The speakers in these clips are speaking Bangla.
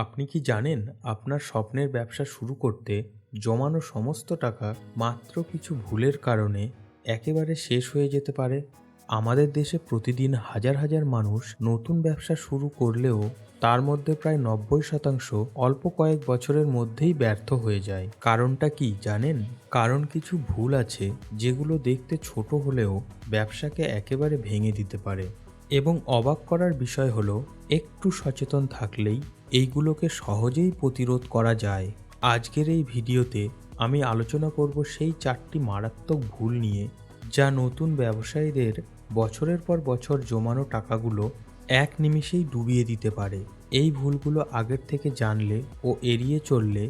আপনি কি জানেন আপনার স্বপ্নের ব্যবসা শুরু করতে জমানো সমস্ত টাকা মাত্র কিছু ভুলের কারণে একেবারে শেষ হয়ে যেতে পারে? আমাদের দেশে প্রতিদিন হাজার হাজার মানুষ নতুন ব্যবসা শুরু করলেও তার মধ্যে প্রায় নব্বই শতাংশ অল্প কয়েক বছরের মধ্যেই ব্যর্থ হয়ে যায়। কারণটা কি জানেন? কারণ কিছু ভুল আছে যেগুলো দেখতে ছোট হলেও ব্যবসাকে একেবারে ভেঙে দিতে পারে। এবং অবাক করার বিষয় হলো, একটু সচেতন থাকলেই এইগুলোকে সহজেই প্রতিরোধ করা যায়। আজকের এই ভিডিওতে আমি আলোচনা করব সেই চারটি মারাত্মক ভুল নিয়ে, যা নতুন ব্যবসায়ীদের বছরের পর বছর জমানো টাকাগুলো এক নিমিষেই ডুবিয়ে দিতে পারে। এই ভুলগুলো আগের থেকে জানলে ও এড়িয়ে চললে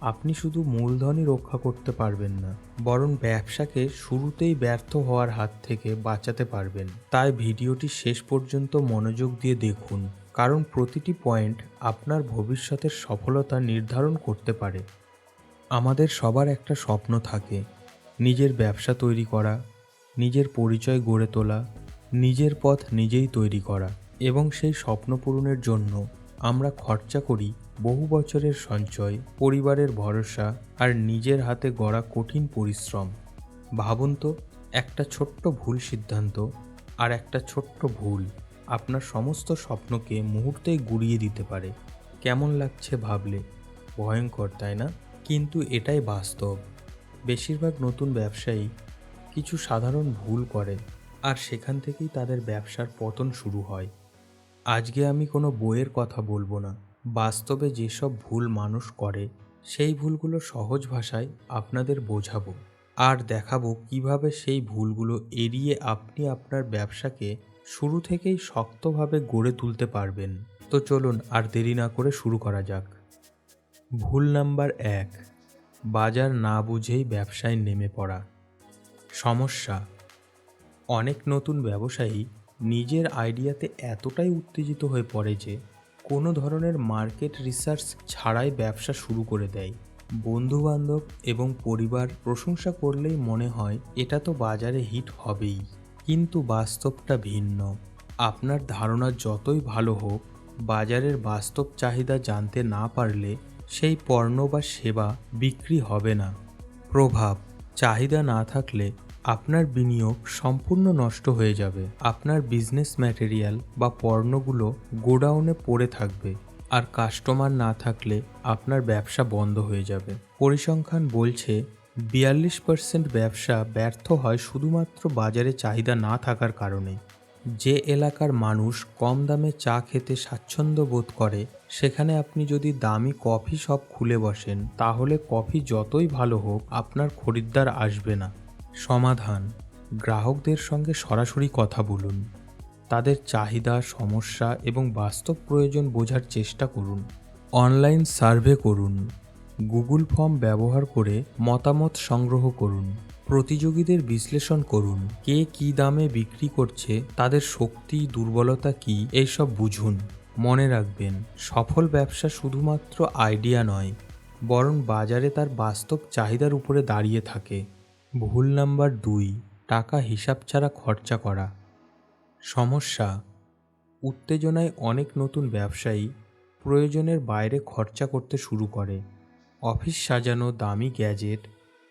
আপনি শুধু মূলধনই রক্ষা করতে পারবেন না, বরং ব্যবসাকে শুরুতেই ব্যর্থ হওয়ার হাত থেকে বাঁচাতে পারবেন। তাই ভিডিওটি শেষ পর্যন্ত মনোযোগ দিয়ে দেখুন। কারণ প্রতিটি পয়েন্ট আপনার ভবিষ্যতের সফলতা নির্ধারণ করতে পারে। আমাদের সবার একটা স্বপ্ন থাকে, নিজের ব্যবসা তৈরি করা, নিজের পরিচয় গড়ে তোলা, নিজের পথ নিজেই তৈরি করা এবং সেই স্বপ্ন পূরণের জন্য আমরা খরচা করি বহু বছরের সঞ্চয়, পরিবারের ভরসা আর নিজের হাতে গড়া কঠিন পরিশ্রম। ভাবুন তো, একটা ছোট্ট ভুল সিদ্ধান্ত আর একটা ছোট্ট ভুল। আপনার সমস্ত স্বপ্নকে মুহূর্তেই গুড়িয়ে দিতে পারে। কেমন লাগছে ভাবলে? ভয়ঙ্কর, তাই না? কিন্তু এটাই বাস্তব। বেশিরভাগ নতুন ব্যবসায়ী কিছু সাধারণ ভুল করে আর সেখান থেকেই তাদের ব্যবসার পতন শুরু হয়। আজকে আমি কোনো বইয়ের কথা বলব না। বাস্তবে যেসব ভুল মানুষ করে, সেই ভুলগুলো সহজ ভাষায় আপনাদের বোঝাবো। আর দেখাবো কীভাবে সেই ভুলগুলো এড়িয়ে আপনি আপনার ব্যবসাকে শুরু থেকেই শক্তভাবে গড়ে তুলতে পারবেন। তো চলুন আর দেরি না করে শুরু করা যাক। ভুল নাম্বার এক, বাজার না বুঝেই ব্যবসায় নেমে পড়া। সমস্যা, অনেক নতুন ব্যবসায়ী নিজের আইডিয়াতে এতটাই উত্তেজিত হয়ে পড়ে যে কোনো ধরনের মার্কেট রিসার্চ ছাড়াই ব্যবসা শুরু করে দেয়। বন্ধুবান্ধব এবং পরিবার প্রশংসা করলেই মনে হয় এটা তো বাজারে হিট হবেই। কিন্তু বাস্তবটা ভিন্ন। আপনার ধারণা যতই ভালো হোক, বাজারের বাস্তব চাহিদা জানতে না পারলে সেই পণ্য বা সেবা বিক্রি হবে না। প্রভাব, চাহিদা না থাকলে আপনার বিনিয়োগ সম্পূর্ণ নষ্ট হয়ে যাবে। আপনার বিজনেস ম্যাটেরিয়াল বা পণ্যগুলো গোডাউনে পড়ে থাকবে আর কাস্টমার না থাকলে আপনার ব্যবসা বন্ধ হয়ে যাবে। পরিসংখ্যান বলছে বিয়াল্লিশ পার্সেন্ট ব্যবসা ব্যর্থ হয় শুধুমাত্র বাজারে চাহিদা না থাকার কারণে। যে এলাকার মানুষ কম দামে চা খেতে স্বাচ্ছন্দ্য বোধ করে, সেখানে আপনি যদি দামি কফি শপ খুলে বসেন, তাহলে কফি যতই ভালো হোক আপনার খরিদ্দার আসবে না। সমাধান, গ্রাহকদের সঙ্গে সরাসরি কথা বলুন। তাদের চাহিদা, সমস্যা এবং বাস্তব প্রয়োজন বোঝার চেষ্টা করুন। অনলাইন সার্ভে করুন। গুগল ফর্ম ব্যবহার করে মতামত সংগ্রহ করুন। প্রতিযোগীদের বিশ্লেষণ করুন, কে কী দামে বিক্রি করছে, তাদের শক্তি, দুর্বলতা কী, এইসব বুঝুন। মনে রাখবেন, সফল ব্যবসা শুধুমাত্র আইডিয়া নয়, বরং বাজারে তার বাস্তব চাহিদার উপরে দাঁড়িয়ে থাকে। ভুল নাম্বার দুই, টাকা হিসাব ছাড়া খরচা করা। সমস্যা, উত্তেজনায় অনেক নতুন ব্যবসায়ী প্রয়োজনের বাইরে খরচা করতে শুরু করে। অফিস সাজানো দামি গ্যাজেট,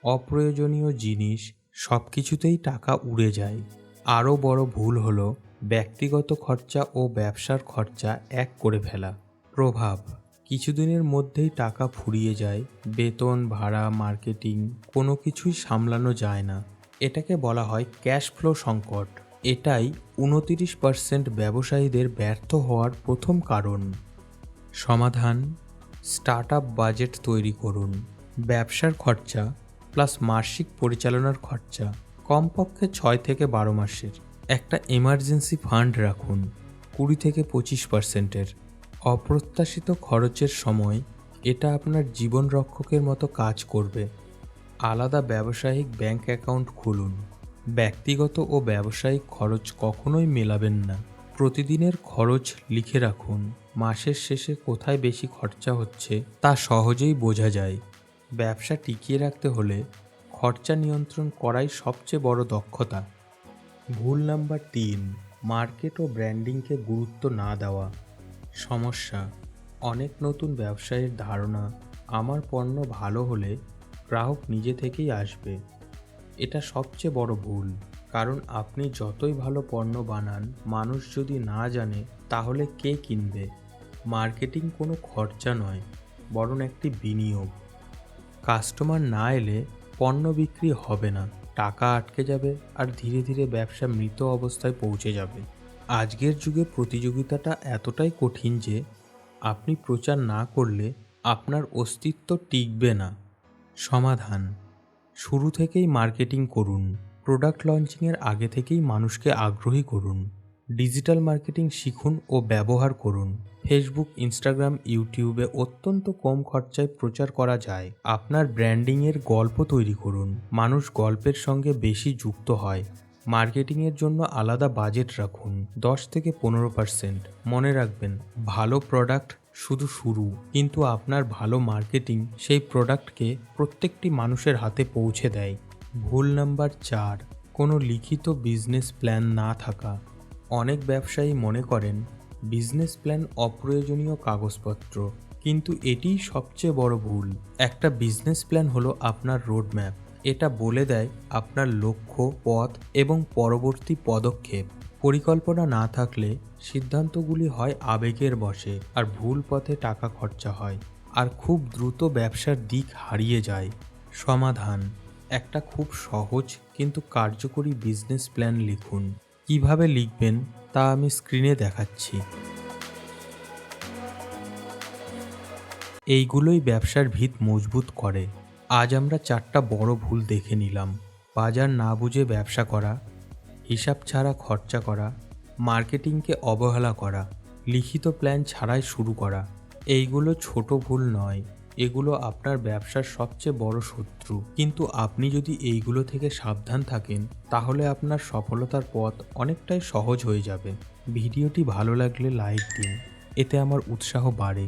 অপ্রয়োজনীয় জিনিস সব কিছুতেই টাকা উড়ে যায়। আরও বড় ভুল হলো, ব্যক্তিগত খরচা ও ব্যবসার খরচা এক করে ফেলা। প্রভাব, কিছুদিনের মধ্যেই টাকা ফুরিয়ে যায়, বেতন, ভাড়া, মার্কেটিং, কোনো কিছুই সামলানো যায় না। এটাকে বলা হয় ক্যাশ ফ্লো সংকট। এটাই উনতিরিশ পার্সেন্ট ব্যবসায়ীদের ব্যর্থ হওয়ার প্রথম কারণ। সমাধান স্টার্ট আপ বাজেট তৈরি করুন। ব্যবসার খরচা প্লাস মাসিক পরিচালনার খরচা কমপক্ষে ছয় থেকে বারো মাসের। একটা এমার্জেন্সি ফান্ড রাখুন, কুড়ি থেকে পঁচিশ পার্সেন্টের। অপ্রত্যাশিত খরচের সময় এটা আপনার জীবন রক্ষকের মতো কাজ করবে। আলাদা ব্যবসায়িক ব্যাংক অ্যাকাউন্ট খুলুন। ব্যক্তিগত ও ব্যবসায়িক খরচ কখনোই মেলাবেন না। প্রতিদিনের খরচ লিখে রাখুন। মাসের শেষে কোথায় বেশি খরচা হচ্ছে তা সহজেই বোঝা যায়। ব্যবসা টিকিয়ে রাখতে হলে খরচা নিয়ন্ত্রণ করাই সবচেয়ে বড় দক্ষতা। ভুল নাম্বার তিন, মার্কেট ও ব্র্যান্ডিংকে গুরুত্ব না দেওয়া। সমস্যা, অনেক নতুন ব্যবসায়ীর ধারণা, আমার পণ্য ভালো হলে গ্রাহক নিজে থেকেই আসবে। এটা সবচেয়ে বড় ভুল, কারণ আপনি যতই ভালো পণ্য বানান, মানুষ যদি না জানে, তাহলে কে কিনবে? মার্কেটিং কোনো খরচা নয়, বরং একটি বিনিয়োগ। কাস্টমার না এলে পণ্য বিক্রি হবে না, টাকা আটকে যাবে আর ধীরে ধীরে ব্যবসা মৃত অবস্থায় পৌঁছে যাবে। আজকের যুগে প্রতিযোগিতাটা এতটাই কঠিন যে, আপনি প্রচার না করলে আপনার অস্তিত্ব টিকবে না। সমাধান। শুরু থেকেই মার্কেটিং করুন, প্রোডাক্ট লঞ্চিংয়ের আগে থেকেই মানুষকে আগ্রহী করুন। ডিজিটাল মার্কেটিং শিখুন ও ব্যবহার করুন। ফেসবুক ইনস্টাগ্রাম ইউটিউবে অত্যন্ত কম খরচায় প্রচার করা যায়। আপনার ব্র্যান্ডিংয়ের গল্প তৈরি করুন। মানুষ গল্পের সঙ্গে বেশি যুক্ত হয়। মার্কেটিংয়ের জন্য আলাদা বাজেট রাখুন। দশ থেকে পনেরো পার্সেন্ট। মনে রাখবেন, ভালো প্রোডাক্ট শুধু শুরু। কিন্তু আপনার ভালো মার্কেটিং সেই প্রোডাক্টকে প্রত্যেকটি মানুষের হাতে পৌঁছে দেয়। ভুল নাম্বার চার। কোনো লিখিত বিজনেস প্ল্যান না থাকা। অনেক ব্যবসায়ী মনে করেন, বিজনেস প্ল্যান অপ্রয়োজনীয় কাগজপত্র। কিন্তু এটিই সবচেয়ে বড় ভুল। একটা বিজনেস প্ল্যান হলো আপনার রোডম্যাপ। এটা বলে দেয় আপনার লক্ষ্য, পথ এবং পরবর্তী পদক্ষেপ। পরিকল্পনা না থাকলে সিদ্ধান্তগুলি হয় আবেগের বসে আর ভুল পথে টাকা খরচা হয় আর খুব দ্রুত ব্যবসার দিক হারিয়ে যায়। সমাধান। একটা খুব সহজ কিন্তু কার্যকরী বিজনেস প্ল্যান লিখুন। কীভাবে লিখবেন তা আমি স্ক্রিনে দেখাচ্ছি। এইগুলোই ব্যবসার ভিত মজবুত করে। আজ আমরা চারটা বড় ভুল দেখে নিলাম। বাজার না বুঝে ব্যবসা করা, হিসাব ছাড়া খরচা করা, মার্কেটিংকে অবহেলা করা, লিখিত প্ল্যান ছাড়াই শুরু করা, এইগুলো ছোট ভুল নয়। এগুলো আপনার ব্যবসার সবচেয়ে বড় শত্রু। কিন্তু আপনি যদি এইগুলো থেকে সাবধান থাকেন, তাহলে আপনার সফলতার পথ অনেকটাই সহজ হয়ে যাবে। ভিডিওটি ভালো লাগলে লাইক দিন। এতে আমার উৎসাহ বাড়ে।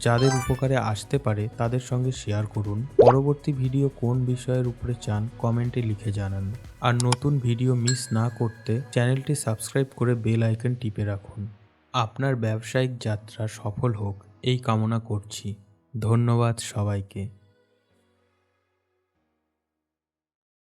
যাদের উপকারে আসতে পারে, তাদের সঙ্গে শেয়ার করুন। পরবর্তী ভিডিও কোন বিষয়ের উপরে চান, কমেন্টে লিখে জানান। আর নতুন ভিডিও মিস না করতে চ্যানেলটি সাবস্ক্রাইব করে বেল আইকন টিপে রাখুন। আপনার ব্যবসায়িক যাত্রা সফল হোক, এই কামনা করছি। ধন্যবাদ সবাইকে।